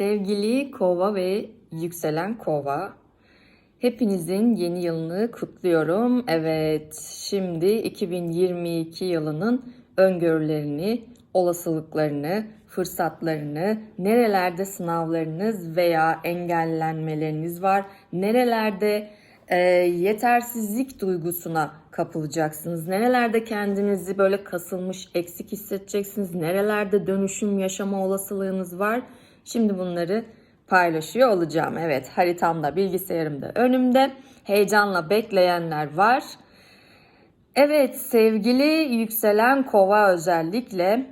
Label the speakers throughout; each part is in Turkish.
Speaker 1: Sevgili kova ve yükselen kova, hepinizin yeni yılını kutluyorum. Evet, şimdi 2022 yılının öngörülerini, olasılıklarını, fırsatlarını, nerelerde sınavlarınız veya engellenmeleriniz var, nerelerde e, yetersizlik duygusuna kapılacaksınız, nerelerde kendinizi böyle kasılmış, eksik hissedeceksiniz, nerelerde dönüşüm yaşama olasılığınız var. Şimdi bunları paylaşıyor olacağım. Evet, haritamda, bilgisayarımda önümde. Heyecanla bekleyenler var. Evet sevgili yükselen kova özellikle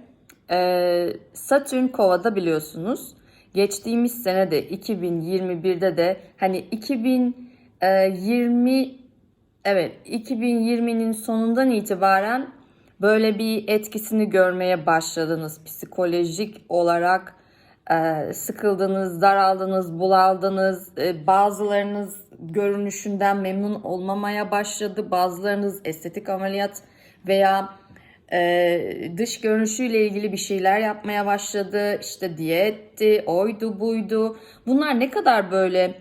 Speaker 1: e, Satürn kovada biliyorsunuz. Geçtiğimiz sene de 2021'de de hani 2020 evet 2020'nin sonundan itibaren böyle bir etkisini görmeye başladınız. Psikolojik olarak e, sıkıldınız, daraldınız, bunaldınız. E, bazılarınız görünüşünden memnun olmamaya başladı. Bazılarınız estetik ameliyat veya e, dış görünüşüyle ilgili bir şeyler yapmaya başladı. İşte diyetti, oydu buydu. Bunlar ne kadar böyle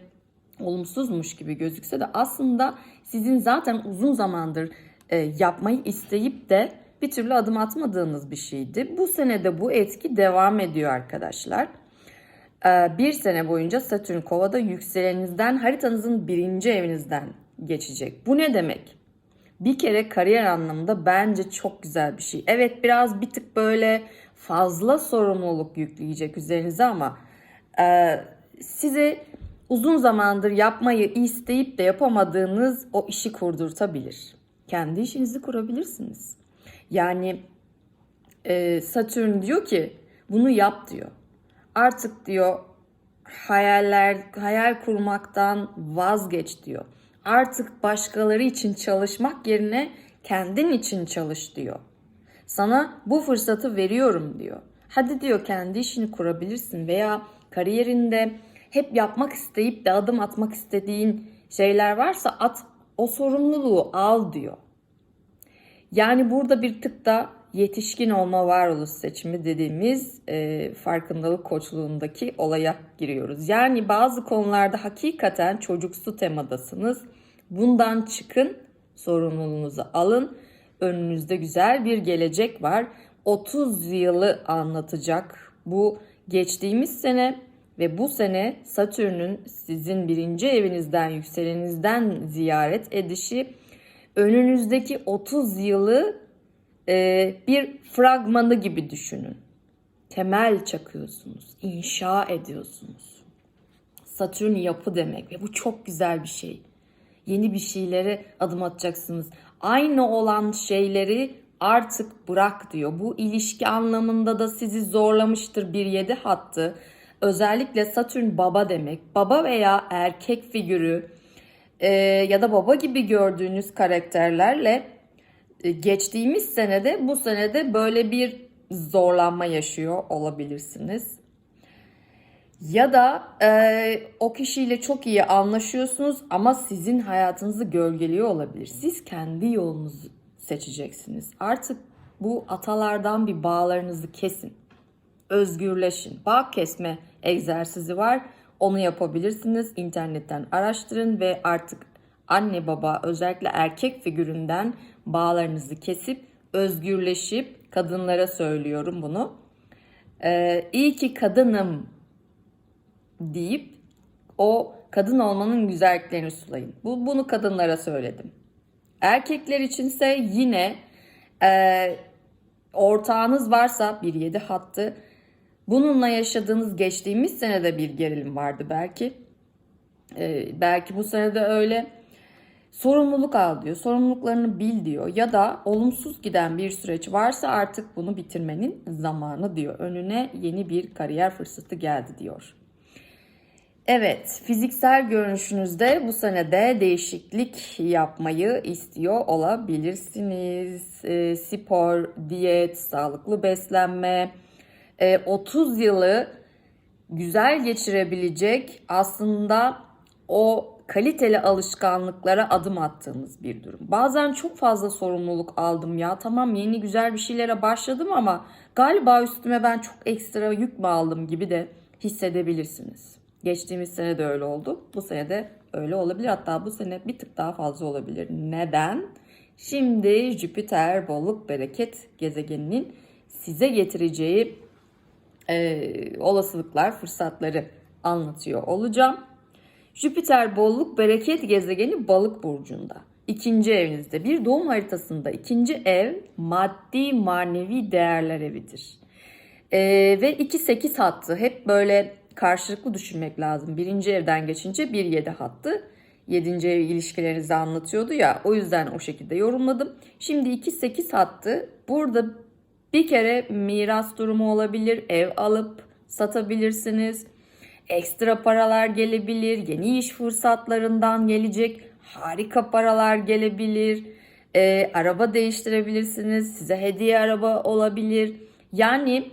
Speaker 1: olumsuzmuş gibi gözükse de aslında sizin zaten uzun zamandır e, yapmayı isteyip de bir türlü adım atmadığınız bir şeydi. Bu senede bu etki devam ediyor arkadaşlar. Ee, bir sene boyunca Satürn kovada yükselenizden haritanızın birinci evinizden geçecek. Bu ne demek? Bir kere kariyer anlamında bence çok güzel bir şey. Evet biraz bir tık böyle fazla sorumluluk yükleyecek üzerinize ama e, size uzun zamandır yapmayı isteyip de yapamadığınız o işi kurdurtabilir. Kendi işinizi kurabilirsiniz. Yani e, Satürn diyor ki bunu yap diyor. Artık diyor hayaller hayal kurmaktan vazgeç diyor. Artık başkaları için çalışmak yerine kendin için çalış diyor. Sana bu fırsatı veriyorum diyor. Hadi diyor kendi işini kurabilirsin veya kariyerinde hep yapmak isteyip de adım atmak istediğin şeyler varsa at o sorumluluğu al diyor. Yani burada bir tık da yetişkin olma varoluş seçimi dediğimiz e, farkındalık koçluğundaki olaya giriyoruz. Yani bazı konularda hakikaten çocuksu temadasınız. Bundan çıkın, sorumluluğunuzu alın. Önünüzde güzel bir gelecek var. 30 yılı anlatacak bu geçtiğimiz sene ve bu sene Satürn'ün sizin birinci evinizden, yükselenizden ziyaret edişi önünüzdeki 30 yılı e, bir fragmanı gibi düşünün. Temel çakıyorsunuz, inşa ediyorsunuz. Satürn yapı demek ve bu çok güzel bir şey. Yeni bir şeylere adım atacaksınız. Aynı olan şeyleri artık bırak diyor. Bu ilişki anlamında da sizi zorlamıştır bir yedi hattı. Özellikle Satürn baba demek. Baba veya erkek figürü e, ya da baba gibi gördüğünüz karakterlerle e, geçtiğimiz senede bu senede böyle bir zorlanma yaşıyor olabilirsiniz. Ya da e, o kişiyle çok iyi anlaşıyorsunuz ama sizin hayatınızı gölgeliyor olabilir. Siz kendi yolunuzu seçeceksiniz. Artık bu atalardan bir bağlarınızı kesin. Özgürleşin. Bağ kesme egzersizi var. Onu yapabilirsiniz. İnternetten araştırın ve artık anne baba özellikle erkek figüründen bağlarınızı kesip özgürleşip kadınlara söylüyorum bunu. Ee, iyi ki kadınım deyip o kadın olmanın güzelliklerini sulayın. Bu, bunu kadınlara söyledim. Erkekler içinse yine e, ortağınız varsa bir yedi hattı bununla yaşadığınız geçtiğimiz senede bir gerilim vardı belki. E, belki bu senede öyle. Sorumluluk al diyor. Sorumluluklarını bil diyor. Ya da olumsuz giden bir süreç varsa artık bunu bitirmenin zamanı diyor. Önüne yeni bir kariyer fırsatı geldi diyor. Evet, fiziksel görünüşünüzde bu senede değişiklik yapmayı istiyor olabilirsiniz. E, spor, diyet, sağlıklı beslenme, 30 yılı güzel geçirebilecek aslında o kaliteli alışkanlıklara adım attığımız bir durum. Bazen çok fazla sorumluluk aldım ya. Tamam yeni güzel bir şeylere başladım ama galiba üstüme ben çok ekstra yük mü aldım gibi de hissedebilirsiniz. Geçtiğimiz sene de öyle oldu. Bu sene de öyle olabilir. Hatta bu sene bir tık daha fazla olabilir. Neden? Şimdi Jüpiter bolluk bereket gezegeninin size getireceği e, olasılıklar, fırsatları anlatıyor olacağım. Jüpiter bolluk bereket gezegeni balık burcunda. İkinci evinizde bir doğum haritasında ikinci ev maddi manevi değerler evidir. E, ve 2-8 hattı hep böyle karşılıklı düşünmek lazım. Birinci evden geçince 1-7 hattı. 7. ev ilişkilerinizi anlatıyordu ya o yüzden o şekilde yorumladım. Şimdi 2-8 hattı burada bir kere miras durumu olabilir, ev alıp satabilirsiniz. Ekstra paralar gelebilir, yeni iş fırsatlarından gelecek harika paralar gelebilir. Ee, araba değiştirebilirsiniz, size hediye araba olabilir. Yani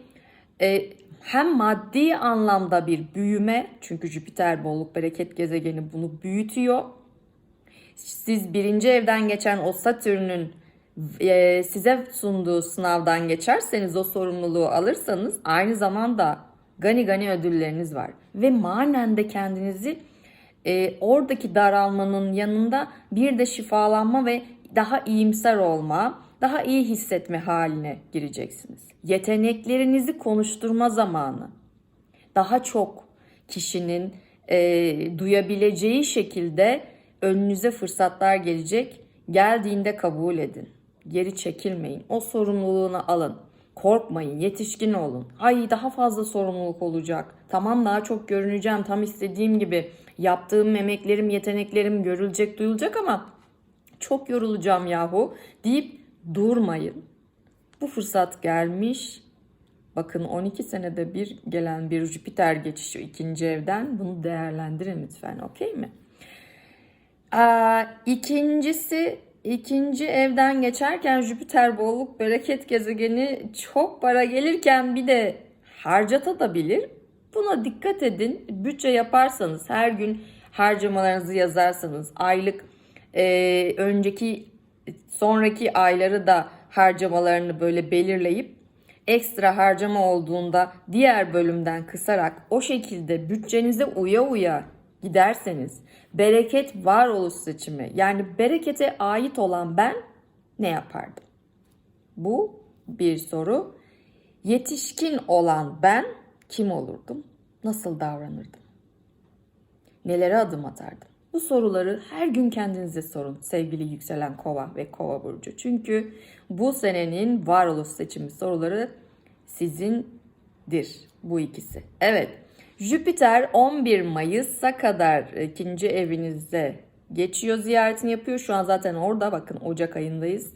Speaker 1: e, hem maddi anlamda bir büyüme çünkü Jüpiter bolluk bereket gezegeni bunu büyütüyor. Siz birinci evden geçen o Satürn'ün e, size sunduğu sınavdan geçerseniz o sorumluluğu alırsanız aynı zamanda gani gani ödülleriniz var. Ve manen de kendinizi e, oradaki daralmanın yanında bir de şifalanma ve daha iyimser olma, daha iyi hissetme haline gireceksiniz. Yeteneklerinizi konuşturma zamanı. Daha çok kişinin e, duyabileceği şekilde önünüze fırsatlar gelecek. Geldiğinde kabul edin. Geri çekilmeyin. O sorumluluğunu alın. Korkmayın, yetişkin olun. Ay daha fazla sorumluluk olacak. Tamam daha çok görüneceğim. Tam istediğim gibi yaptığım emeklerim, yeteneklerim görülecek, duyulacak ama çok yorulacağım yahu deyip durmayın. Bu fırsat gelmiş. Bakın 12 senede bir gelen bir Jüpiter geçişi ikinci evden bunu değerlendirin lütfen. Okey mi? Aa, ikincisi ikinci evden geçerken Jüpiter bolluk bereket gezegeni çok para gelirken bir de harcatabilir. Buna dikkat edin. Bütçe yaparsanız her gün harcamalarınızı yazarsanız aylık e, önceki sonraki ayları da harcamalarını böyle belirleyip ekstra harcama olduğunda diğer bölümden kısarak o şekilde bütçenize uya uya giderseniz bereket varoluş seçimi yani berekete ait olan ben ne yapardım? Bu bir soru. Yetişkin olan ben kim olurdum? Nasıl davranırdım? Nelere adım atardım? Bu soruları her gün kendinize sorun sevgili yükselen kova ve kova burcu. Çünkü bu senenin varoluş seçimi soruları sizindir bu ikisi. Evet Jüpiter 11 Mayıs'a kadar ikinci evinizde geçiyor ziyaretini yapıyor. Şu an zaten orada bakın Ocak ayındayız.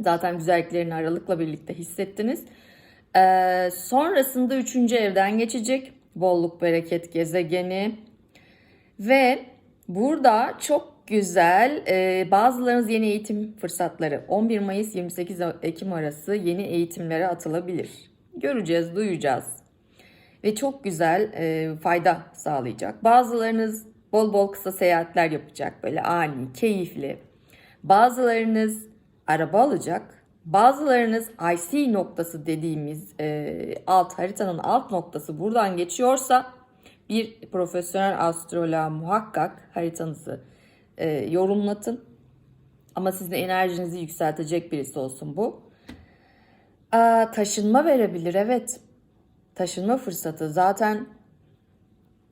Speaker 1: Zaten güzelliklerini aralıkla birlikte hissettiniz. Ee, sonrasında üçüncü evden geçecek. Bolluk bereket gezegeni. Ve burada çok güzel e, bazılarınız yeni eğitim fırsatları 11 Mayıs 28 Ekim arası yeni eğitimlere atılabilir. Göreceğiz, duyacağız. Ve çok güzel e, fayda sağlayacak. Bazılarınız bol bol kısa seyahatler yapacak böyle ani, keyifli. Bazılarınız araba alacak Bazılarınız IC noktası dediğimiz e, alt haritanın alt noktası buradan geçiyorsa bir profesyonel astroloğa muhakkak haritanızı e, yorumlatın. Ama sizin enerjinizi yükseltecek birisi olsun bu. Aa, taşınma verebilir evet. Taşınma fırsatı. Zaten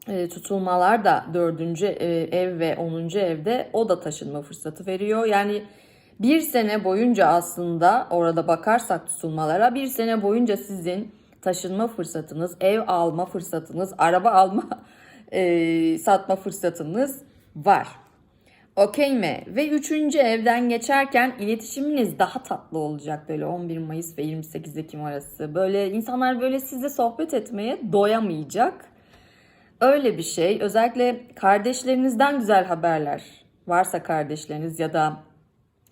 Speaker 1: e, tutulmalar da dördüncü e, ev ve onuncu evde o da taşınma fırsatı veriyor. Yani bir sene boyunca aslında orada bakarsak tutulmalara bir sene boyunca sizin taşınma fırsatınız, ev alma fırsatınız, araba alma, e, satma fırsatınız var. Okey mi? Ve üçüncü evden geçerken iletişiminiz daha tatlı olacak böyle 11 Mayıs ve 28 Ekim arası. Böyle insanlar böyle sizle sohbet etmeye doyamayacak. Öyle bir şey. Özellikle kardeşlerinizden güzel haberler varsa kardeşleriniz ya da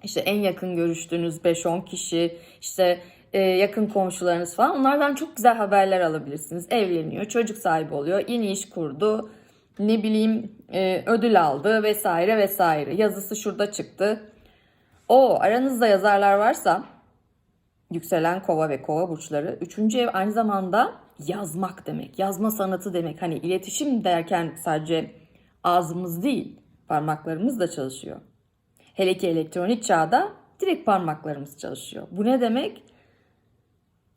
Speaker 1: işte en yakın görüştüğünüz 5-10 kişi, işte e, yakın komşularınız falan onlardan çok güzel haberler alabilirsiniz. Evleniyor, çocuk sahibi oluyor, yeni iş kurdu, ne bileyim e, ödül aldı vesaire vesaire. Yazısı şurada çıktı. O aranızda yazarlar varsa yükselen kova ve kova burçları. Üçüncü ev aynı zamanda yazmak demek. Yazma sanatı demek. Hani iletişim derken sadece ağzımız değil, parmaklarımız da çalışıyor. Hele ki elektronik çağda direkt parmaklarımız çalışıyor. Bu ne demek?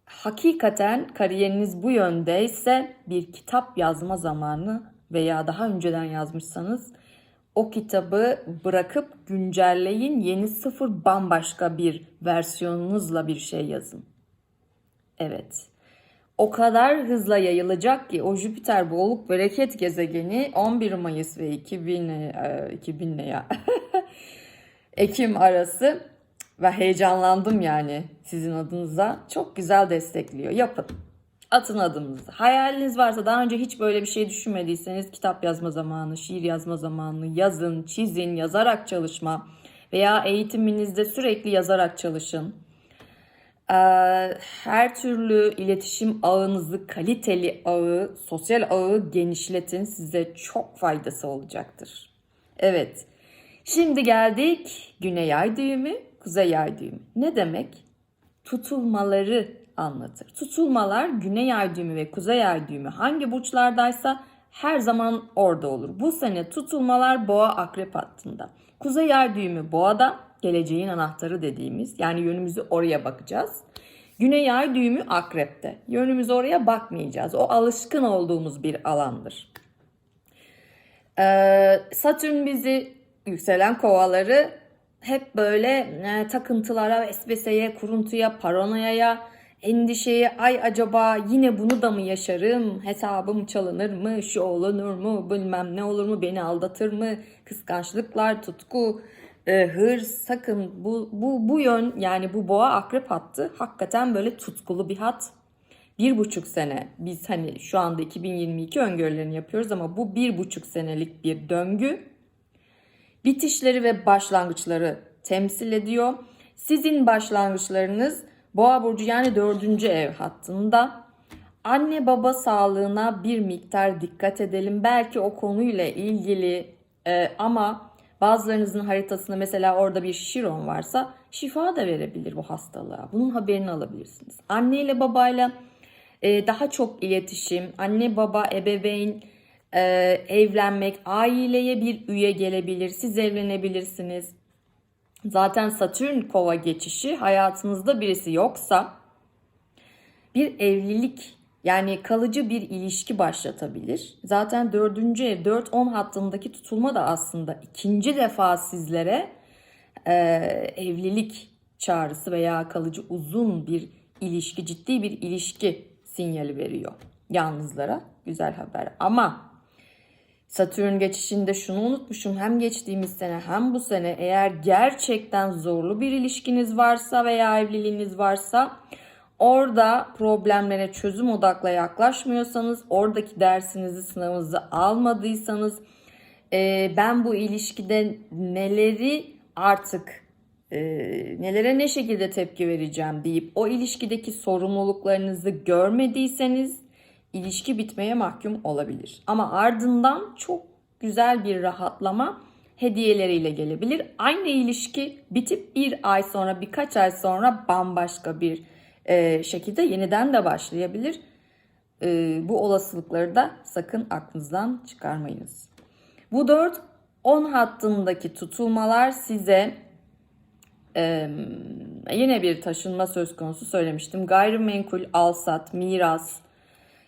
Speaker 1: Hakikaten kariyeriniz bu yöndeyse bir kitap yazma zamanı veya daha önceden yazmışsanız o kitabı bırakıp güncelleyin. Yeni sıfır bambaşka bir versiyonunuzla bir şey yazın. Evet. O kadar hızla yayılacak ki o Jüpiter bolluk bereket gezegeni 11 Mayıs ve 2000 e, 2000 ne ya? Ekim arası ve heyecanlandım yani sizin adınıza. Çok güzel destekliyor. Yapın. Atın adımınızı. Hayaliniz varsa daha önce hiç böyle bir şey düşünmediyseniz kitap yazma zamanı, şiir yazma zamanı, yazın, çizin, yazarak çalışma veya eğitiminizde sürekli yazarak çalışın. Ee, her türlü iletişim ağınızı, kaliteli ağı, sosyal ağı genişletin. Size çok faydası olacaktır. Evet. Şimdi geldik güney ay düğümü, kuzey ay düğümü. Ne demek? Tutulmaları anlatır. Tutulmalar güney ay düğümü ve kuzey ay düğümü hangi burçlardaysa her zaman orada olur. Bu sene tutulmalar boğa akrep hattında. Kuzey ay düğümü boğada geleceğin anahtarı dediğimiz yani yönümüzü oraya bakacağız. Güney ay düğümü akrepte. Yönümüz oraya bakmayacağız. O alışkın olduğumuz bir alandır. Ee, Satürn bizi yükselen kovaları hep böyle e, takıntılara, vesveseye, kuruntuya, paranoyaya, endişeye, ay acaba yine bunu da mı yaşarım, hesabım çalınır mı, şu olunur mu, bilmem ne olur mu, beni aldatır mı, kıskançlıklar, tutku, e, hırs, sakın bu, bu, bu yön yani bu boğa akrep hattı hakikaten böyle tutkulu bir hat. Bir buçuk sene biz hani şu anda 2022 öngörülerini yapıyoruz ama bu bir buçuk senelik bir döngü bitişleri ve başlangıçları temsil ediyor. Sizin başlangıçlarınız Boğa burcu yani dördüncü ev hattında. Anne baba sağlığına bir miktar dikkat edelim. Belki o konuyla ilgili e, ama bazılarınızın haritasında mesela orada bir şiron varsa şifa da verebilir bu hastalığa. Bunun haberini alabilirsiniz. Anne ile babayla e, daha çok iletişim, anne baba ebeveyn e, evlenmek, aileye bir üye gelebilir, siz evlenebilirsiniz. Zaten Satürn kova geçişi hayatınızda birisi yoksa bir evlilik yani kalıcı bir ilişki başlatabilir. Zaten dördüncü ev 4-10 hattındaki tutulma da aslında ikinci defa sizlere e, evlilik çağrısı veya kalıcı uzun bir ilişki, ciddi bir ilişki sinyali veriyor yalnızlara. Güzel haber ama Satürn geçişinde şunu unutmuşum. Hem geçtiğimiz sene hem bu sene eğer gerçekten zorlu bir ilişkiniz varsa veya evliliğiniz varsa orada problemlere çözüm odakla yaklaşmıyorsanız, oradaki dersinizi, sınavınızı almadıysanız e, ben bu ilişkide neleri artık e, nelere ne şekilde tepki vereceğim deyip o ilişkideki sorumluluklarınızı görmediyseniz ilişki bitmeye mahkum olabilir. Ama ardından çok güzel bir rahatlama hediyeleriyle gelebilir. Aynı ilişki bitip bir ay sonra birkaç ay sonra bambaşka bir e, şekilde yeniden de başlayabilir. E, bu olasılıkları da sakın aklınızdan çıkarmayınız. Bu 4 10 hattındaki tutulmalar size e, yine bir taşınma söz konusu söylemiştim. Gayrimenkul, alsat, miras,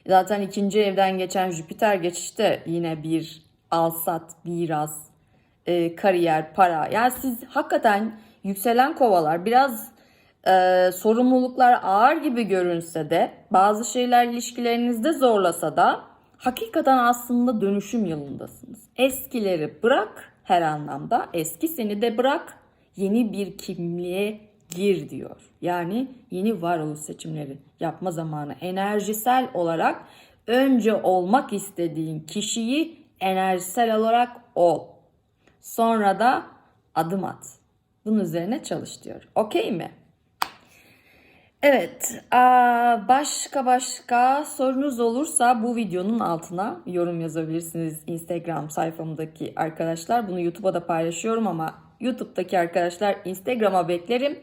Speaker 1: Zaten ikinci evden geçen Jüpiter geçişte yine bir alsat, miras, e, kariyer, para. Yani siz hakikaten yükselen kovalar biraz e, sorumluluklar ağır gibi görünse de bazı şeyler ilişkilerinizde zorlasa da hakikaten aslında dönüşüm yılındasınız. Eskileri bırak her anlamda. Eski seni de bırak. Yeni bir kimliğe gir diyor. Yani yeni varoluş seçimleri yapma zamanı. Enerjisel olarak önce olmak istediğin kişiyi enerjisel olarak ol. Sonra da adım at. Bunun üzerine çalış diyor. Okey mi? Evet, başka başka sorunuz olursa bu videonun altına yorum yazabilirsiniz Instagram sayfamdaki arkadaşlar. Bunu YouTube'a da paylaşıyorum ama YouTube'daki arkadaşlar Instagram'a beklerim.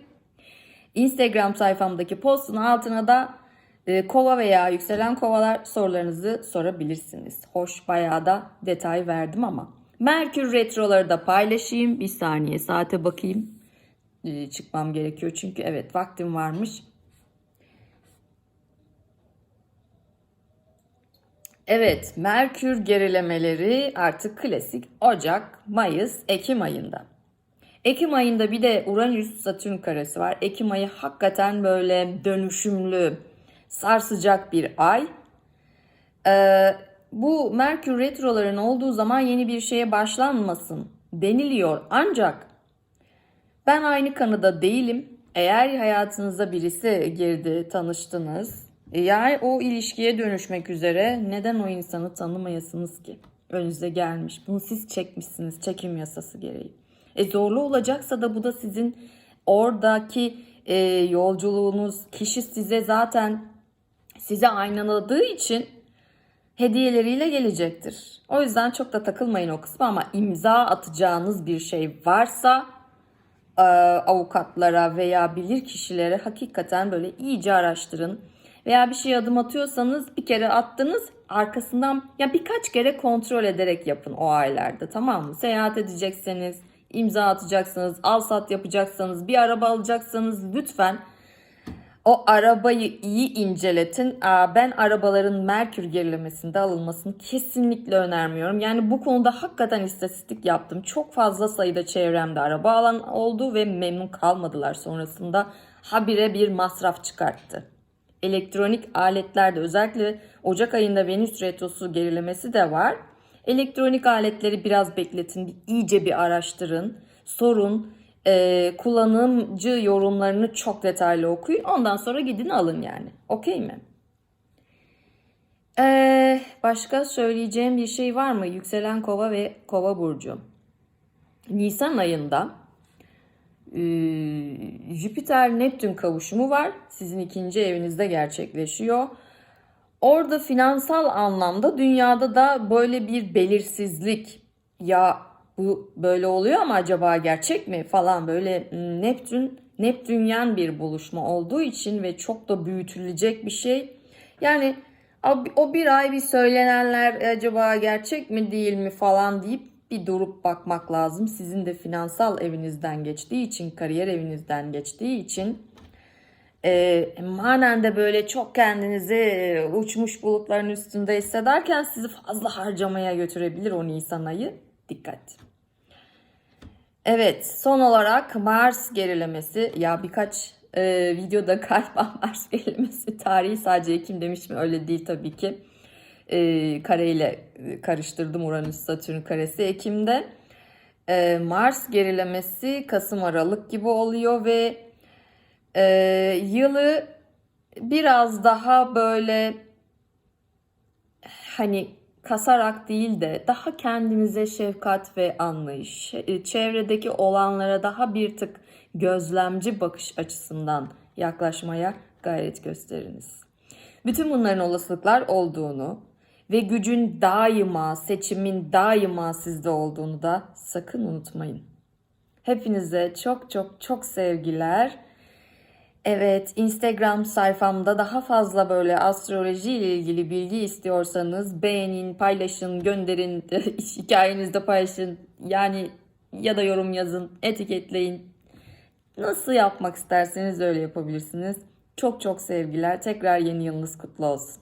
Speaker 1: Instagram sayfamdaki postun altına da Ee, Kova veya yükselen kovalar sorularınızı sorabilirsiniz. Hoş bayağı da detay verdim ama. Merkür retroları da paylaşayım. Bir saniye saate bakayım. Ee, çıkmam gerekiyor çünkü evet vaktim varmış. Evet, Merkür gerilemeleri artık klasik Ocak, Mayıs, Ekim ayında. Ekim ayında bir de Uranüs Satürn karesi var. Ekim ayı hakikaten böyle dönüşümlü, sarsacak bir ay. Ee, bu Merkür retroların olduğu zaman yeni bir şeye başlanmasın deniliyor. Ancak ben aynı kanıda değilim. Eğer hayatınıza birisi girdi, tanıştınız. Eğer o ilişkiye dönüşmek üzere neden o insanı tanımayasınız ki? Önünüze gelmiş. Bunu siz çekmişsiniz çekim yasası gereği. E zorlu olacaksa da bu da sizin oradaki e, yolculuğunuz, kişi size zaten size aynaladığı için hediyeleriyle gelecektir. O yüzden çok da takılmayın o kısmı ama imza atacağınız bir şey varsa e, avukatlara veya bilir kişilere hakikaten böyle iyice araştırın. Veya bir şey adım atıyorsanız bir kere attınız arkasından ya birkaç kere kontrol ederek yapın o aylarda tamam mı? Seyahat edecekseniz, imza atacaksınız, al sat yapacaksanız, bir araba alacaksanız lütfen o arabayı iyi inceletin. Ben arabaların Merkür gerilemesinde alınmasını kesinlikle önermiyorum. Yani bu konuda hakikaten istatistik yaptım. Çok fazla sayıda çevremde araba alan oldu ve memnun kalmadılar sonrasında. Habire bir masraf çıkarttı. Elektronik aletlerde özellikle Ocak ayında Venüs retrosu gerilemesi de var. Elektronik aletleri biraz bekletin, iyice bir araştırın, sorun, e, kullanımcı yorumlarını çok detaylı okuyun. Ondan sonra gidin alın yani. Okey mi? Ee, başka söyleyeceğim bir şey var mı? Yükselen kova ve kova burcu. Nisan ayında e, Jüpiter Neptün kavuşumu var. Sizin ikinci evinizde gerçekleşiyor. Orada finansal anlamda dünyada da böyle bir belirsizlik ya bu böyle oluyor ama acaba gerçek mi falan böyle hmm, Neptün Neptünyen bir buluşma olduğu için ve çok da büyütülecek bir şey. Yani o- bir ay bir söylenenler acaba gerçek mi değil mi falan deyip bir durup bakmak lazım. Sizin de finansal evinizden geçtiği için, kariyer evinizden geçtiği için e, manen de böyle çok kendinizi e, uçmuş bulutların üstünde hissederken sizi fazla harcamaya götürebilir o Nisan ayı. Dikkat. Evet, son olarak Mars gerilemesi. Ya birkaç e, videoda galiba Mars gerilemesi tarihi sadece Ekim demişim öyle değil tabii ki. E, kareyle e, karıştırdım Uranüs Satürn karesi Ekim'de. E, Mars gerilemesi Kasım Aralık gibi oluyor ve e, yılı biraz daha böyle hani kasarak değil de daha kendinize şefkat ve anlayış, e, çevredeki olanlara daha bir tık gözlemci bakış açısından yaklaşmaya gayret gösteriniz. Bütün bunların olasılıklar olduğunu ve gücün daima, seçimin daima sizde olduğunu da sakın unutmayın. Hepinize çok çok çok sevgiler. Evet, Instagram sayfamda daha fazla böyle astroloji ile ilgili bilgi istiyorsanız beğenin, paylaşın, gönderin, hikayenizde paylaşın. Yani ya da yorum yazın, etiketleyin. Nasıl yapmak isterseniz öyle yapabilirsiniz. Çok çok sevgiler. Tekrar yeni yılınız kutlu olsun.